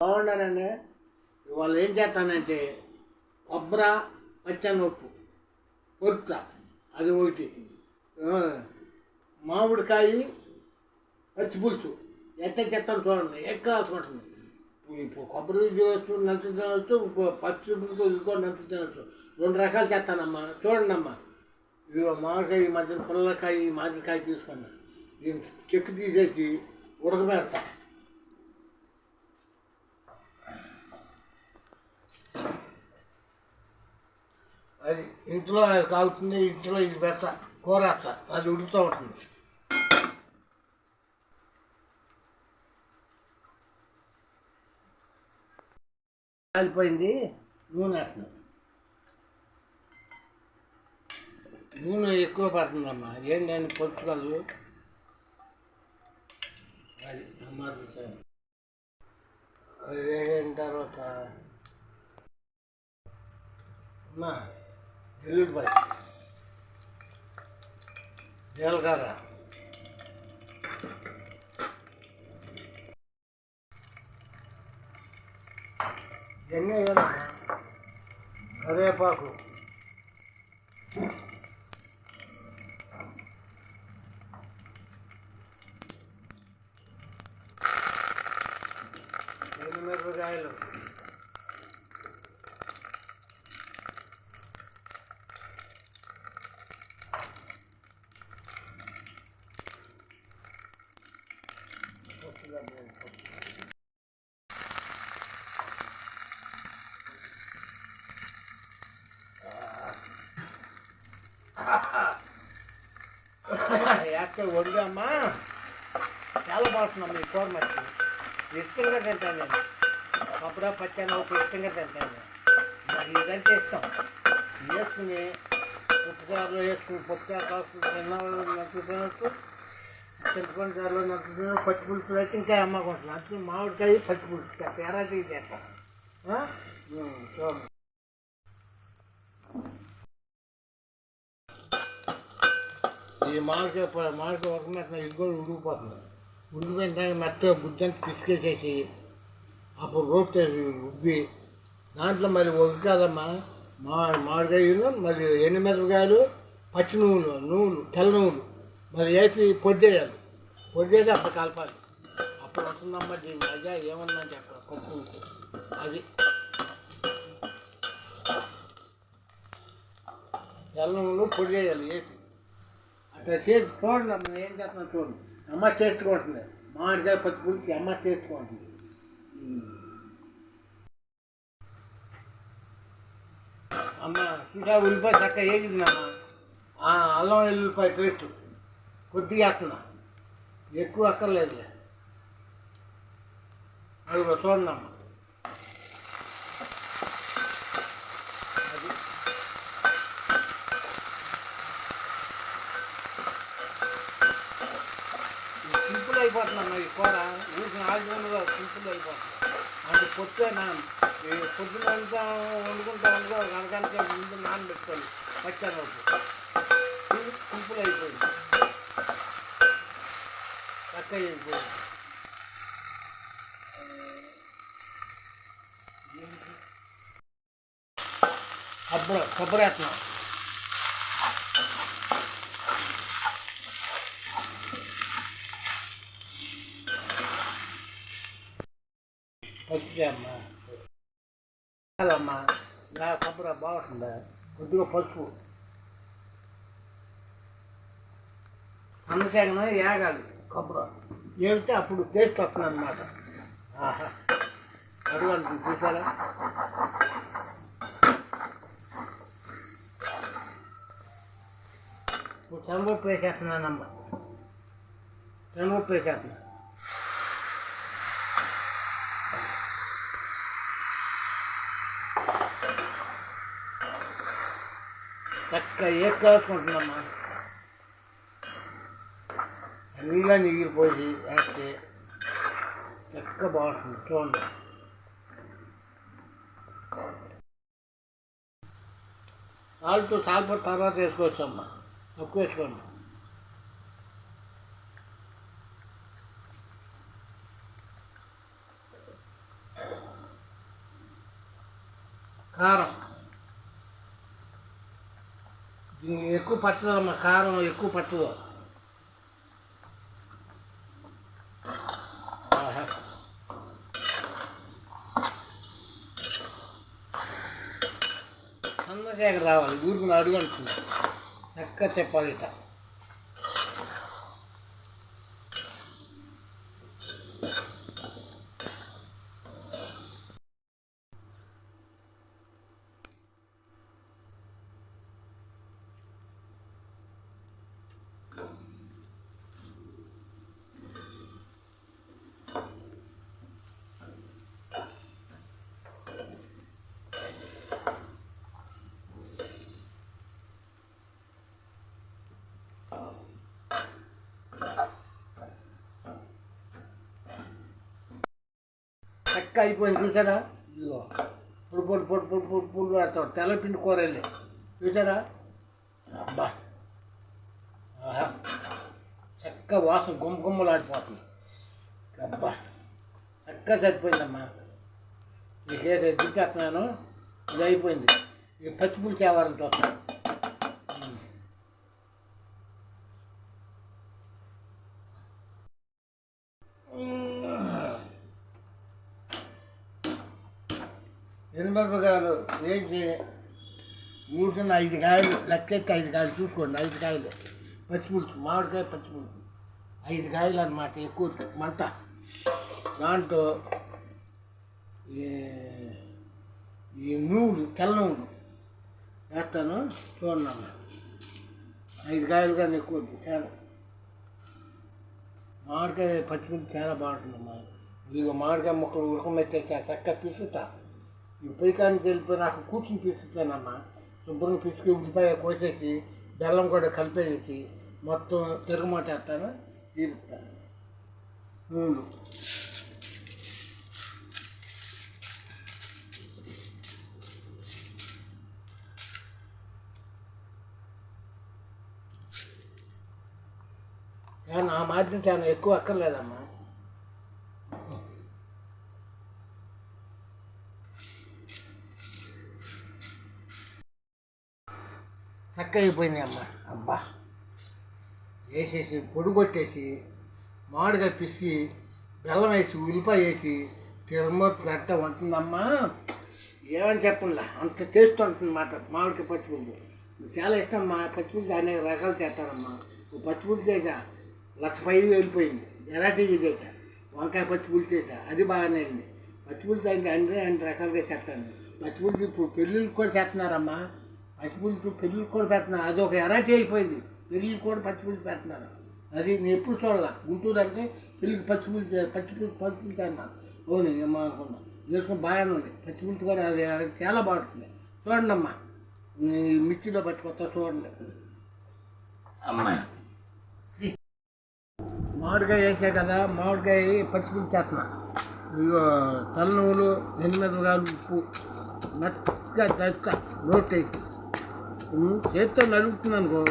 బాగుండానండి ఇవాళ ఏం చేస్తానంటే కొబ్బరి పచ్చనొప్పు పొరుత అది ఒకటి. మామిడికాయ పచ్చిపులుసు. ఎట్ట చెత్తను చూడండి ఎక్కడ రాసుకుంటుంది ఇప్పుడు కొబ్బరి తినవచ్చు నంచు తినవచ్చు పచ్చి పులుసు ఇంకో నంచు తినవచ్చు రెండు రకాలు చేస్తానమ్మా చూడండి అమ్మా. ఇదిగో మామిడికాయ ఈ మధ్య పుల్లకాయ ఈ మాదిరికాయ తీసుకున్నాను దీన్ని చెక్కు తీసేసి ఉడకబెడతా అది ఇంట్లో కాగుతుంది కాలుతుంది ఇంట్లో ఇది పెడతా కూర వేస్తా అది ఉడుకుతూ ఉంటుంది. కాలిపోయింది నూనె వేస్తున్నాం నూనె ఎక్కువ పడుతుందమ్మా ఏంటంటే పొచ్చుకోదు అది అమ్మ అది వేగిన తర్వాత అమ్మా ఎల్లుల్లిపాయ జీలకర్ర ఇవన్నీ వేయాలమ్మా కరివేపాకు ఎండుమిరపకాయలు Actually వండమ్మా చాలా బాగుంటున్నాం మీ కూర మట్టి ఇష్టంగా తింటాను నేను. అప్పుడే పచ్చాను ఒక ఇష్టంగా తింటాను మరి ఇదంటే ఇష్టం. వేసుకుని ఉప్పుకారులో వేసుకుని పప్పుచారు కాసుకుని తిన్నవాళ్ళు నచ్చి తినచ్చు. చింతపండు చారులో నచ్చి తిన పచ్చి పులుసు అయితే ఇంకా అమ్మకుంటున్నాను అట్లా మామిడికాయ పచ్చి పులుసు పేరాటీ చేస్తాను చూడండి. ఈ మామిడికాయ ప- మామిడికాయ ఉడకమెట్టిన ఇది కూడా ఉడికిపోతుంది. ఉడికిపోయిన తర్వాత మెత్తగా గుజ్జంతా పిసికేసేసి అప్పుడు రోస్ట్ ఉబ్బి దాంట్లో మళ్ళీ ఒకటి కాదమ్మా మా మామిడికాయలు మళ్ళీ ఎండుమిరపకాయలు పచ్చి నువ్వులు నువ్వులు తెల్ల నువ్వులు మళ్ళీ వేసి పొడ్డేయాలి పొడ్డేసి అప్పుడు కలపాలి. అప్పుడు వస్తుందమ్మా దీని మజా ఏమన్నా చెప్పాలి పప్పు అది. తెల్ల నువ్వులు పొడి చేయాలి వేసి. చేసి చూడండి అమ్మ ఏం చేస్తున్నా చూడండి. అమ్మ చేసుకుంటుంది మామిడికాయ పచ్చి పులిచి అమ్మ చేసుకుంటుంది అమ్మ ఇంకా ఉల్లిపాయ చక్క ఏగిదినమ్మా అల్లం ఉల్లిపాయ పేస్ట్. కొద్దిగా వేస్తున్నా. ఎక్కువ అక్కర్లేదు అది చూడండి అమ్మ అది సింపుల్ అయిపోతుందన్న ఈ కూర ఊరికి నాలుగు వందలు సింపుల్ అయిపోతుంది అంటే పొద్దున ఈ పొద్దున అంతా వండుకుంటా వండుకో కనకానికి ముందు నానబెట్టుకోవాలి పచ్చనొప్పు ఇది సింపుల్ అయిపోయింది. చక్క అయిపోయింది. కొబ్బరి కొబ్బరి వేస్తున్నాం. పచ్చి అమ్మా. అమ్మా నా కొబ్బరి బాగుంటుందా? కొద్దిగా పసుపు. అందుకని ఏగాలి కొబ్బరి. ఏమిటి అప్పుడు టేస్ట్ వస్తుంది అనమాట ఆహా అడగండి చూసారా? ఇప్పుడు శనగపప్పు వేసేస్తున్నానమ్మా. శనగపప్పు వేసేస్తున్నా. చక్కగా ఏ కాసుకుంటున్నామ్మా నీళ్ళ నీళ్ళు పోసి వేస్తే చక్కగా బాగుంటుంది చూడండి సాల్ట్ సాల్ట్ తర్వాత వేసుకోవచ్చు అమ్మా తక్కువ వేసుకోండి కారం ఎక్కువ పట్టదమ్మా కారం ఎక్కువ పట్టదు ఆహా. రావాలి ఊరికి అడుగు అంటుంది చక్కగా చెప్పాలిట చక్క అయిపోయింది చూసారా? ఇదిగో. పొడి పొడి పొడి పొడి పొడి పొడి వేస్తాడు తెల్లపిండి కూరలే. చూసారా? అబ్బా. ఆహా. చక్క వాసన గుమ్మ గుమ్మలాడిపోతుంది. అబ్బా. చక్కగా సరిపోయిందమ్మా. నీకేదో దింపేస్తున్నాను ఇది అయిపోయింది. ఈ పచ్చిపులు తేవాలని చూస్తాను. ఎనిమిరపకాయలు వేసి మూడు చిన్న ఐదు కాయలు లెక్కెత్తి ఐదు కాయలు చూసుకోండి ఐదు కాయలు. పచ్చిపులుసు మామిడికాయ పచ్చిపులుసు. ఐదు కాయలు అనమాట ఎక్కువ మంట. దాంట్లో ఈ ఈ నూనె తెల్ల నూనె వేస్తాను చూడండి అన్న ఐదు కాయలు కానీ ఎక్కువ చాలా. మామిడికాయ పచ్చిపులుసు చాలా బాగుంటుందమ్మా. ఇదిగో మామిడికాయ ముక్కలు ఉడకమెట్టేసి చక్కగా పిసుతా. ఈ పొయ్యికానికి వెళ్ళిపోయి నాకు కూర్చుని పిసుతానమ్మా శుభ్రంగా పిసికి ఉల్లిపాయ కోసేసి బెల్లం కూడా కలిపేసి మొత్తం తిరగమాటేస్తాను తీరుస్తాను నూనె చాలా ఆ మాధ్యం చాలా ఎక్కువ అక్కర్లేదమ్మా చక్క అమ్మ అబ్బా. వేసేసి పొడి కొట్టేసి మామిడికాయ పిసికి బెల్లం వేసి ఉల్లిపాయ వేసి తిరుమ పెట్ట ఉంటుందమ్మా. ఏమని చెప్పండి అంత టేస్ట్ ఉంటుంది మాట మామిడికాయ పచ్చిపులుసు చాలా ఇష్టం మా పచ్చిపులుసు అనేక రకాలు చేస్తారమ్మా. ఓ పచ్చిపులుసు చేసా లక్ష పై వెళ్ళిపోయింది. ఎలాంటి చేసా వంకాయ పచ్చిపులుసు చేసా అది బాగానే అండి పచ్చిపులుసు అంటే అన్ని అన్ని రకాలుగా చేస్తాను. పచ్చిపులుసు ఇప్పుడు పెళ్ళిళ్ళకి కూడా చేస్తున్నారమ్మా. పచ్చిపులుసు పెళ్ళిళ్ళకి కూడా పెడుతున్నారు అది ఒక ఎరాటీ అయిపోయింది. పెళ్ళిళ్ళకి కూడా పచ్చిపులుసు పెడుతున్నారు. అది నేను ఎప్పుడు చూడాల. గుంటూరు అంటే పెళ్ళికి పచ్చిపులుసు పచ్చిపులుసు పచ్చిపులుసు అన్నా అవును ఏమో అనుకున్నా చేసుకుని బాగానే ఉంది. పచ్చిపులుసు కూడా అది చాలా బాగుంటుంది. చూడండి అమ్మా. మిక్సీలో పట్టుకొస్తా చూడండి. అమ్మా మామిడికాయ వేసా కదా మామిడికాయ పచ్చిపులుసు చేస్తున్నా. ఇగో తల నువ్వులు ఎనిమిదకాయలు ఉప్పు. మెత్తగా చక్క రోట్ వేసి. ఉమ్, చేతితో నలుగుతుంది అనుకో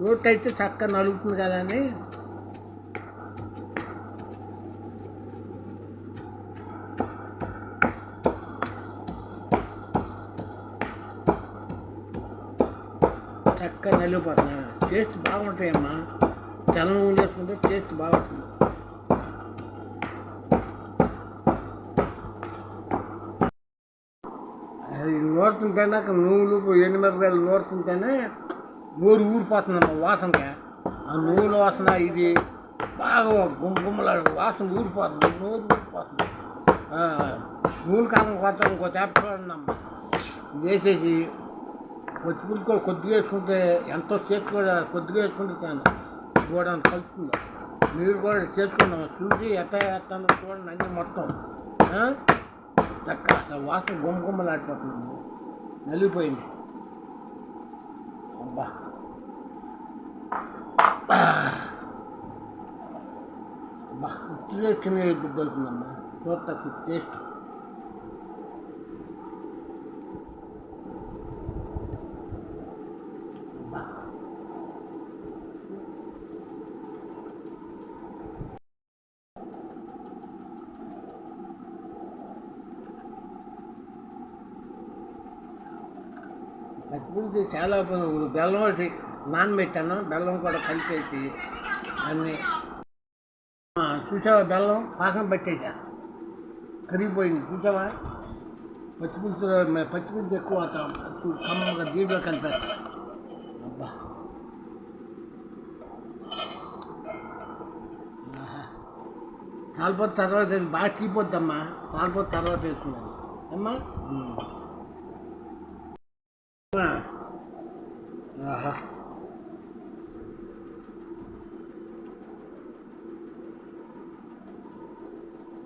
రోట్ అయితే చక్కగా నలుగుతుంది కదా అని. చక్కగా నలిగిపోతున్నా టేస్ట్ బాగుంటాయమ్మా. తెల్లం వేసుకుంటే టేస్ట్ బాగుంటుంది. నోరుతుంటేనాక నూలు నువ్వులు ఎనిమిరపకాయలు నోరుతుంటేనే నోరు ఊరిపోతుందమ్మా వాసనకి. ఆ నూలు వాసన ఇది బాగా గుమ్మ గుమ్మలాడు వాసన ఊరిపోతుంది నూరు ఊరిపోతుంది. నూలు నూనె కొట్టడం కొడతాం ఇంకో చేపడమ్మా వేసేసి కొద్ది కూడా కొద్దిగా వేసుకుంటే ఎంతో చేసి కూడా కొద్దిగా వేసుకుంటే చాలా. కూడా కలుపుతుంది. మీరు కూడా చేసుకున్నాం చూసి ఎట్ట వేస్తాను చూడండి అన్నీ మొత్తం. చక్క చక్కగా అసలు వాసన గుమ్మగుమ్మలాడిపోతుంది నలిగిపోయింది. అబ్బా. అబ్బా. ఉత్తిగా కింద బుద్ధి అవుతుందమ్మా చూస్తా టేస్ట్ అబ్బా పచ్చిపులుసు చాలా ఇప్పుడు బెల్లం ఒకటి నానబెట్టాను బెల్లం కూడా కలిపేసి అన్నీ ఆ, చూసావా బెల్లం? పాకం పెట్టేసా కరిగిపోయింది. చూసావా? పచ్చిపులుసులో మే- పచ్చిపులుసు ఎక్కువ అవుతాం కమ్మగా దీంట్లో కలిపేస్తా. అబ్బా. ఆహా. కాలిపోతే తర్వాత వేసి- బాగా తీపోద్దమ్మా కాలిపోతే తర్వాత వేసుకున్నాను అమ్మా. ఉమ్. అమ్మా. ఆహా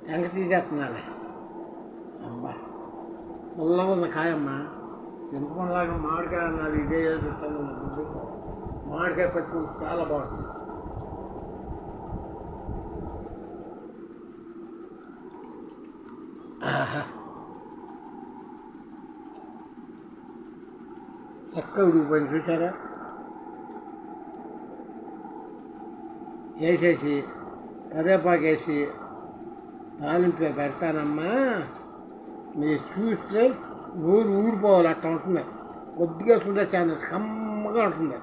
ఎండ తీసేస్తున్నాను అబ్బా. పుల్లగా ఉంది కాయమ్మా. చింతపండులాగా మామిడికాయ అన్నారు ఇదే చూస్తాను. మామిడికాయ పచ్చి చాలా బాగుంటుంది ఆహా. చక్కగా ఉడికిపోయింది చూసారా వేసేసి కరివేపాకు తాలింపు పెడతానమ్మా. మీరు చూస్తే నూరు ఊరిపోవాలి అట్లా ఉంటుంది. కొద్దిగా చూస్తే చాలా కమ్మగా ఉంటుంది.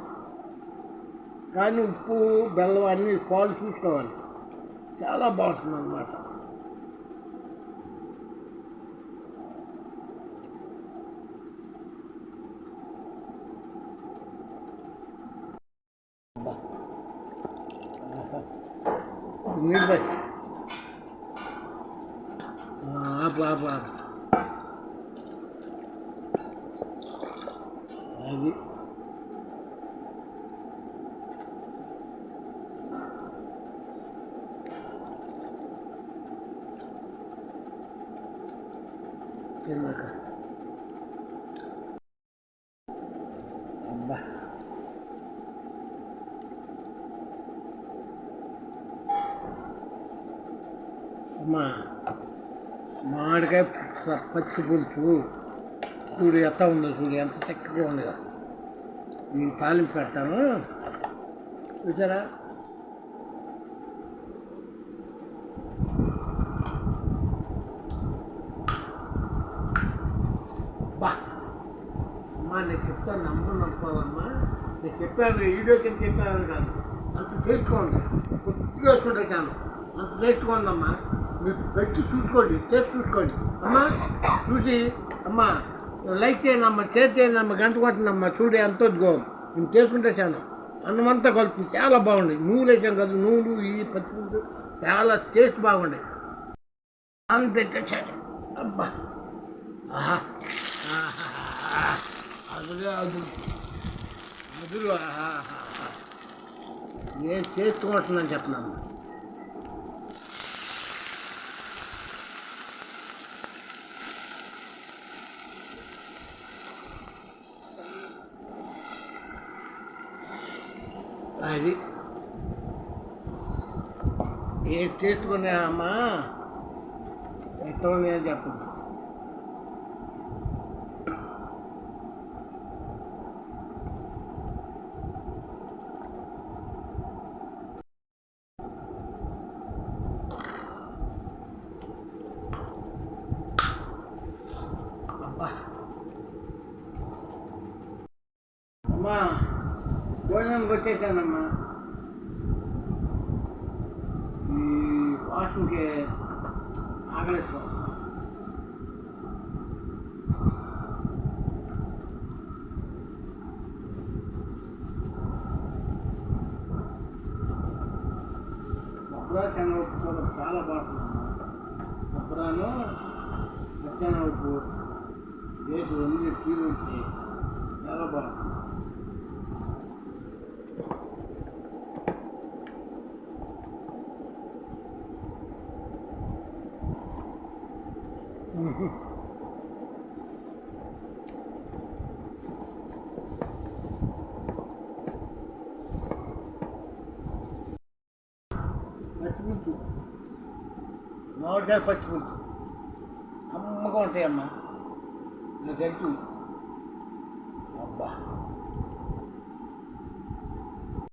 కానీ ఉప్పు బెల్లం అన్ని పాలు చూసుకోవాలి. చాలా బాగుంటుంది అన్నమాట నీళ్ళు పోయి. ఆ, ఆపు ఆపు ఆపు అది తిన్నాక అబ్బా అమ్మా మామిడికాయ పచ్చి పులుసు. చూడు ఎంత ఉందో చూడు ఎంత చక్కగా ఉందో. నేను తాలింపు పెడతాను. చూసారా? బా. అమ్మా నేను చెప్తాను నమ్మకం నమ్ముకోవాలమ్మా నేను చెప్పాను వీడియో కింద చెప్పాను కాదు. అంత చేసుకోండి కొద్దిగా వేసుకుంటే చాలు. అంత చేసుకోండమ్మా మీరు పెట్టి చూసుకోండి చేసి చూసుకోండి. అమ్మా చూసి అమ్మా లైక్ చేయండి అమ్మా షేర్ చేయండి గంట కొట్టనమ్మా చూడు ఎంత వద్దుకో నేను చేసుకుంటే చాలు అన్నమంతా కలిపి చాలా బాగుంది. నువ్వులు వేసాం కదా నువ్వులు ఈ పచ్చిపులుసు చాలా టేస్ట్ బాగుండే అని పెట్టేశాను అబ్బా. ఆహా. ఆహా. అదురు అదురు ఆహా. నేను చేసుకుంటున్నాను చెప్తున్నాను అది ఏ చేసుకునే అమ్మా? ఎట్లా ఉన్నాయో చెప్పండి అబ్బా అమ్మా భోజనం వచ్చేసానమ్మా ఈ వాసనకి ఆగలేదు కొబ్బరి శనగపప్పు కూడా చాలా బాగుంటుంది కొబ్బరాను పచ్చెనగపప్పు వేసి వండి తీరు వచ్చి చాలా బాగుంటుంది పచ్చిపులుసు. మామిడికాయ పచ్చిపులుసు. కమ్మగా ఉంటాయమ్మా నాకు తెలుసు. అబ్బా